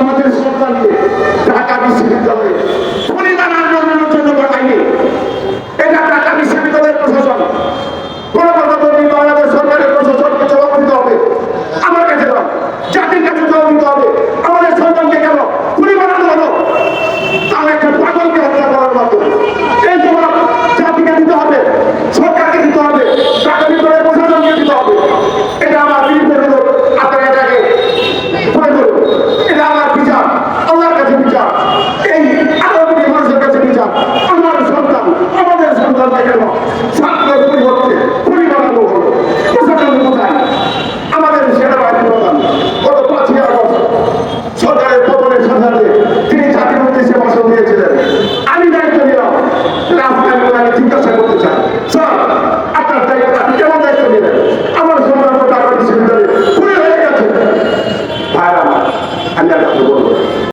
আমাদের সন্তানকে আমাদের কেন